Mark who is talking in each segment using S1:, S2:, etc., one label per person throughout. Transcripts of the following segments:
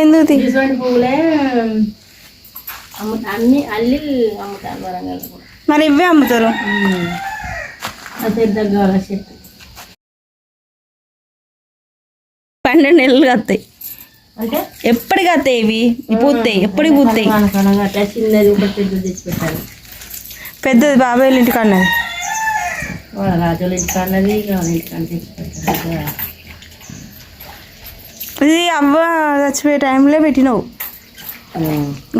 S1: ఎందుకు
S2: పువ్వులే అన్ని అల్లి అమ్ముతాను వరంగల్ కూడా.
S1: మరి ఇవే అమ్ముతారు?
S2: పెద్ద చెట్టు.
S1: పన్నెండు నెలలు వస్తాయి
S2: అంటే?
S1: ఎప్పటికి వస్తాయి ఇవి? పూస్తాయి ఎప్పటికి
S2: అట్లా చిన్నది పెద్ద తెచ్చి
S1: పెద్దది బాబాయ్ వాళ్ళ ఇంటికి అన్నది
S2: రాజుల ఇంటికి అన్నది ఇంటికి పెట్టారు
S1: ఇది అవ్వ చచ్చిపోయే టైంలో పెట్టినావు.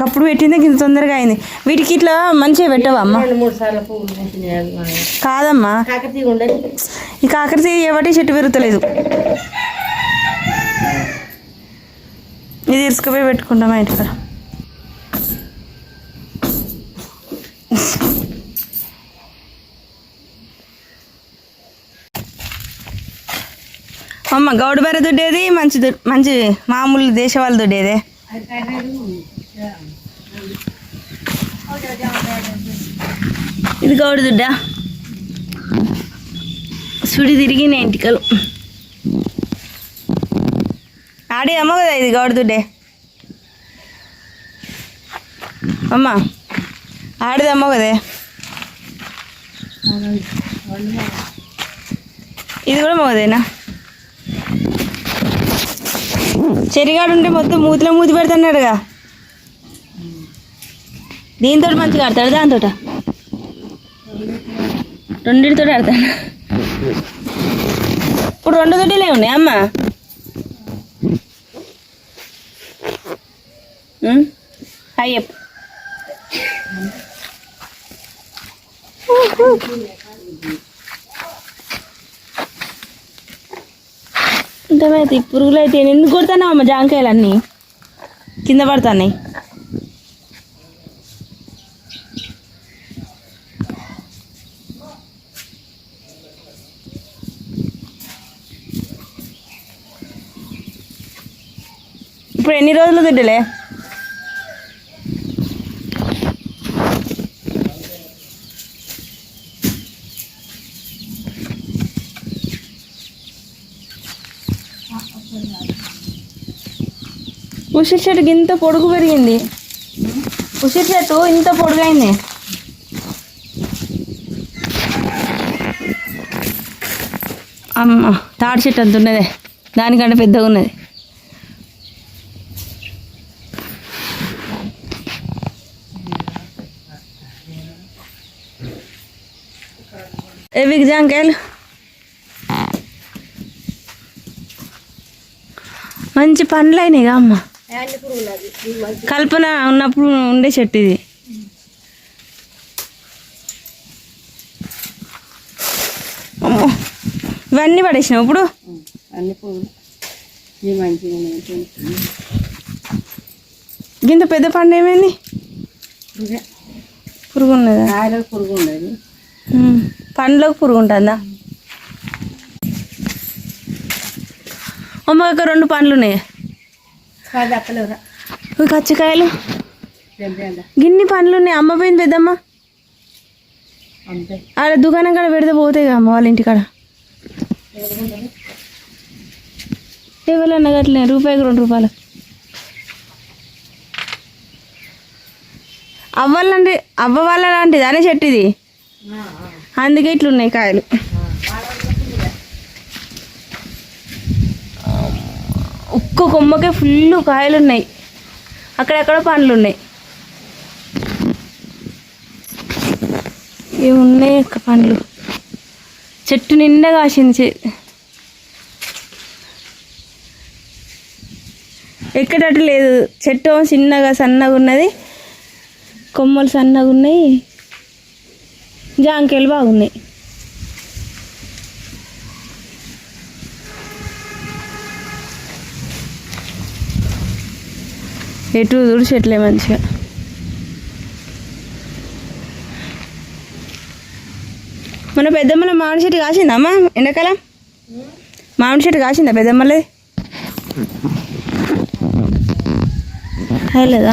S1: అప్పుడు పెట్టిందే ఇంత తొందరగా అయింది. వీటికి ఇట్లా మంచిగా పెట్టవా అమ్మ?
S2: రెండు మూడు సార్లు పువ్వులు పూసినాయి అవి మనకి.
S1: కాదమ్మా. ఈ కాకరతీ ఎవటి చెట్టు పెరుగుతలేదు. ఇది ఇసుకపోయి పెట్టుకుంటాం మా ఇంటికాడ. అమ్మ గౌడ బెర దుడ్డేది? మంచి మంచి మామూలు దేశవాళ దుడ్డేదే? ఇది గౌడ దుడ్డ? సుడి తిరిగిన ఎంటికలు. ఆడే అమ్మ కదా ఇది గౌడ దుడ్డే? అమ్మ ఆడిది అమ్మ కదే? ఇది కూడా మగదేనా? చెరిగాడు ఉంటే మొత్తం మూతిలో మూతి పెడుతున్నాడుగా. దీంతో మంచిగా ఆడతాడు? దాంతో రెండింటితో ఆడతాడు? ఇప్పుడు రెండు తొట్టిలే ఉన్నాయి అమ్మ. ఉమ్, హాయ్ చెప్పు ఇంతమైతే ఈ పురుగులు అయితే ఎందుకు కొడతానా అమ్మ జాంకాయలు అన్నీ కింద పడుతున్నాయి ఇప్పుడు ఎన్ని రోజులు తిడ్డలే ఉసిరి చెట్టుకి ఇంత పొడుగు పెరిగింది. ఉసిరి చెట్టు ఇంత పొడుగైంది. అమ్మ తాడి చెట్టు అంత ఉన్నదే. దానికంటే పెద్దగా ఉన్నది. ఎవి జాంకాయలు? మంచి పండ్లు అయినాయిగా అమ్మ. కల్పన ఉన్నప్పుడు ఉండే చెట్టు ఇది. అమ్మో. ఇవన్నీ పడేసినావు ఇప్పుడు? ఇంత పెద్ద పండు ఏమైంది? పురుగు ఉన్నదా
S2: పురుగు ఉండదు.
S1: పండ్లకు పురుగు ఉంటుందా? అమ్మ ఒక రెండు పండ్లు ఉన్నాయి కచ్చకాయలు. గిన్ని పండ్లు ఉన్నాయి అమ్మ పోయింది పెద్దమ్మ.
S2: అంతే.
S1: ఆడ దుకాణం కాడ పెడితే పోతాయి అమ్మ వాళ్ళ ఇంటికాడ ఎవరన్నా గట్లే రూపాయికి రెండు రూపాయలు. అవ్వాలంటే అవ్వ వాళ్ళ లాంటిది అనే చెట్టు ఇది అందుకే ఇట్లున్నాయి కాయలు. ఒక్క కొమ్మకే ఫుల్ కాయలు ఉన్నాయి అక్కడెక్కడ పండ్లు ఉన్నాయి ఇవి ఉన్నాయి అక్క పండ్లు. చెట్టు నిండా కాసింది ఎక్కడట్టు లేదు. చెట్టు చిన్నగా సన్నగా ఉన్నది. కొమ్మలు సన్నగా ఉన్నాయి. జాంకాయలు బాగున్నాయి. ఎటు చూడు చెట్లే మంచిగా. మన పెద్దమ్మల మామిడి చెట్టు కాసిందా అమ్మా ఎండాకాలం మామిడి చెట్టు కాసిందా పెద్దమ్మలది? కాయలేదా?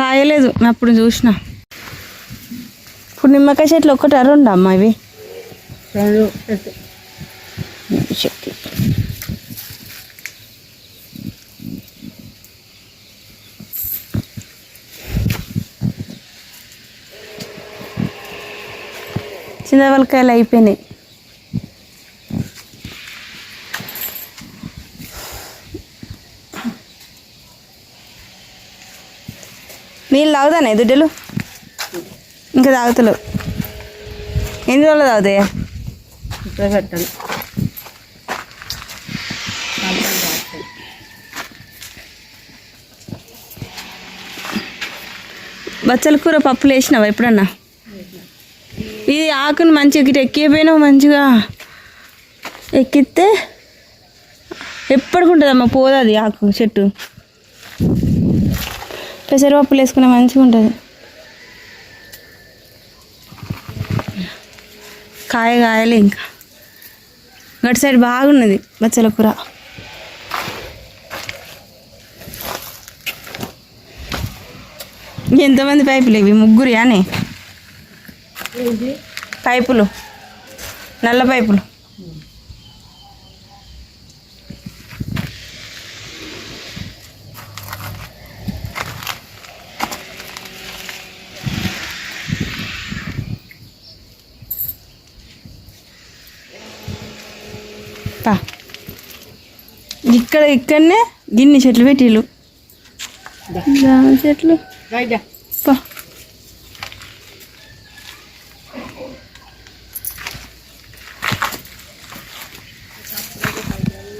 S1: కాయలేదు అప్పుడు చూసిన. ఇప్పుడు నిమ్మకాయ చెట్లు ఒక్కటి అరుండా అమ్మా ఇవి? చెట్లు. చింతపలకాయలు అయిపోయినాయి. నీళ్ళు తాగుతానే దుడ్డలు? ఇంకా తాగుతలేవు. ఎన్ని రోజులు తాగుతాయా?
S2: పెట్టాలి.
S1: బచ్చల కూర పప్పులు వేసినావా ఎప్పుడన్నా? ఇది ఆకును మంచిగా ఇటు ఎక్కిపోయినావు మంచిగా. ఎక్కిస్తే ఎప్పటికుంటుందమ్మా పోదు అది ఆకు చెట్టు. పెసరపప్పులు వేసుకునే మంచిగా ఉంటుంది కాయ కాయలే ఇంకా. గటు సైడ్ బాగున్నది బచ్చల కూర. ఎంతమంది పైపులు ఇవి? ముగ్గురు యానే పైపులు. నల్ల పైపులు. పా. ఇక్కడ ఇక్కడనే గిన్ని చెట్లు పెట్టిళ్ళు. జామ చెట్లు.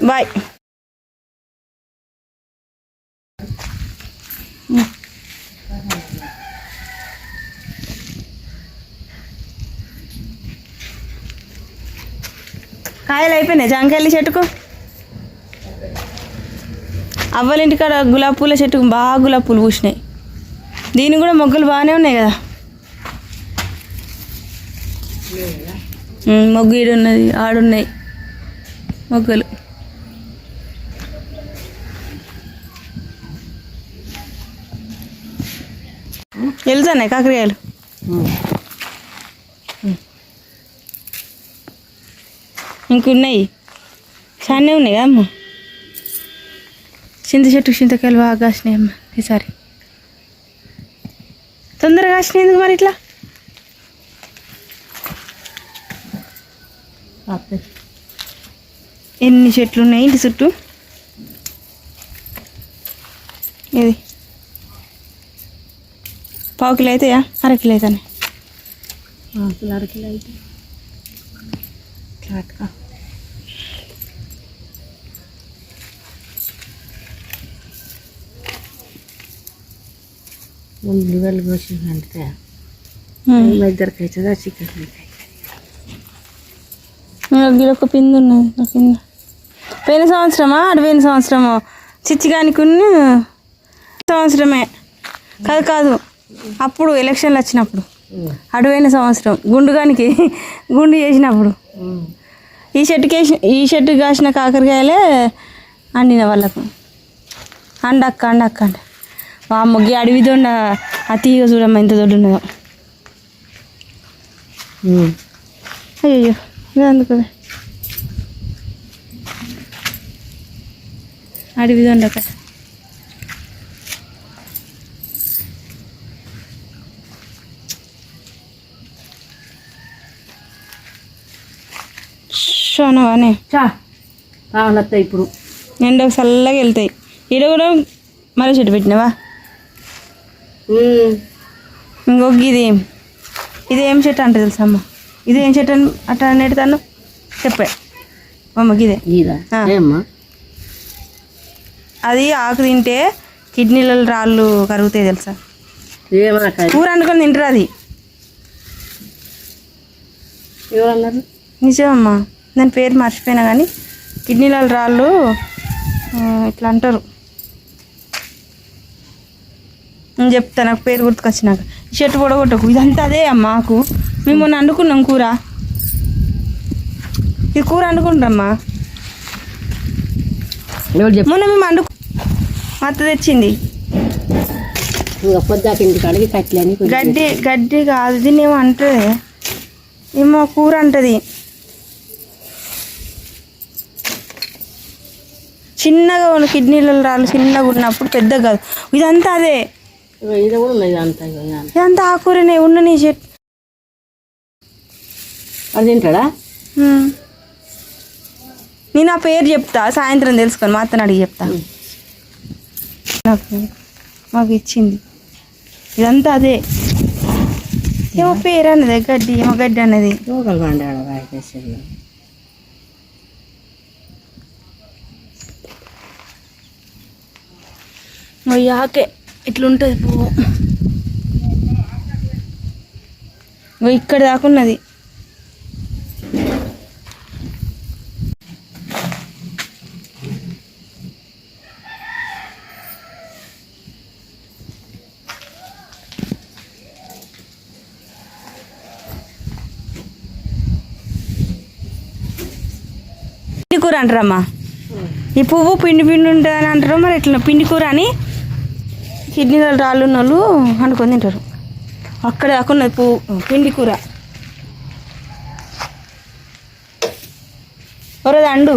S1: బాయ్. కాయలు అయిపోయినాయి. జాంకాయల చెట్టుకు? అవ్వలింటికాడ గులాబీ పూల చెట్టుకు బాగా గులాబీ పూలు పూసినాయి. దీనికి కూడా మొగ్గలు బాగానే ఉన్నాయి కదా? మొగ్గు ఈడు ఉన్నది ఆడున్నాయి మొగ్గలు. వెళ్తున్నాయి కాకరకాయలు. ఇంకున్నాయి. చాలానే ఉన్నాయి కదా అమ్మ. చింత చెట్టు చింతకాయలు బాగా కాసినాయి అమ్మ ఈసారి. తొందరగా కాసినాయి ఎందుకు మరి ఇట్లా? ఎన్ని చెట్లు ఉన్నాయి ఇంటి చుట్టూ? ఇది పావు కిలో అవుతాయా అర కిలో అవుతానే
S2: అయితే చాట్కా ముందు వెళ్ళి కోసిందంటే ఇద్దరికి అవుతుందా చికెన్
S1: ఒక పిండి ఉన్నది పిండి. పోయిన సంవత్సరమా అడిపోయిన సంవత్సరమో? చిచ్చిగానికి సంవత్సరమే. కాదు కాదు. అప్పుడు ఎలక్షన్లు వచ్చినప్పుడు. అటువైన సంవత్సరం గుండుగానికి గుండు చేసినప్పుడు. ఈ చెట్టుకి వేసిన ఈ చెట్టుకి కాసిన కాకరకాయలే అండిన వాళ్ళకు. అండక్క అండక్క అండి ఆ మొగ్గి అడవి దొండ ఆ తీగ చూడమ్మ ఎంత దొడ్డు ఉన్నదో అయ్యో ఇది అందుకు అడవి దొండకాయ. షోనవానే
S2: చా. కావాలత్తా ఇప్పుడు.
S1: ఎండకు చల్లగా వెళ్తాయి. ఈడ కూడా మరో చెట్టు పెట్టినావా? ఇంకొక ఇది ఇది ఏం చెట్టు అంటే తెలుసా అమ్మ? ఇది ఏం చెట్టు అని అట్లా నెడతాను చెప్పే. అమ్మకి ఇదే. అది ఆకు తింటే కిడ్నీలలో రాళ్ళు కరుగుతాయి తెలుసా? కూర అనుకొని తింటారు అది.
S2: ఎవరన్నారు?
S1: నిజమమ్మా దాని పేరు మర్చిపోయినా కానీ కిడ్నీలలో రాళ్ళు ఇట్లా అంటారు. నేను చెప్తా నాకు పేరు గుర్తుకొచ్చినాక. చెట్టు పొడగొట్టకు. ఇదంతా అదే ఆకు. మేము మొన్న వండుకున్నాం కూర. ఇది కూర వండుకుంటారమ్మా మొన్న మేము వండుకు మా అత్త తెచ్చింది. గడ్డి గడ్డి కాదు దీన్ని ఏమో అంటుంది. ఏమో కూర అంటది. చిన్నగా ఉన్న కిడ్నీలలో రాళ్ళు చిన్నగా ఉన్నప్పుడు పెద్దగా కాదు. ఇదంతా అదే. ఇదంతా ఆకూరనే ఉన్న నీ చెట్టు
S2: అది తింటాడా.
S1: నేను ఆ పేరు చెప్తా సాయంత్రం తెలుసుకొని మా అత్తని అడిగి చెప్తా. నాకు మాకు ఇచ్చింది. ఇదంతా అదే. ఏమో పేరు అన్నది గడ్డి ఏమో గడ్డి అన్నది. యాకే ఇట్లుంటుంది పువ్వు ఇక్కడ దాకున్నది. పిండి కూర అంటారమ్మా. ఈ పువ్వు పిండి పిండి ఉంటుంది అని అంటారు మరి ఎట్లా? పిండి కూర అని కిడ్నీలో రాళ్ళు ఉన్న వాళ్ళు అనుకొని తింటారు. అక్కడ దాకున్నది పిండి కూర. ఒరది అండు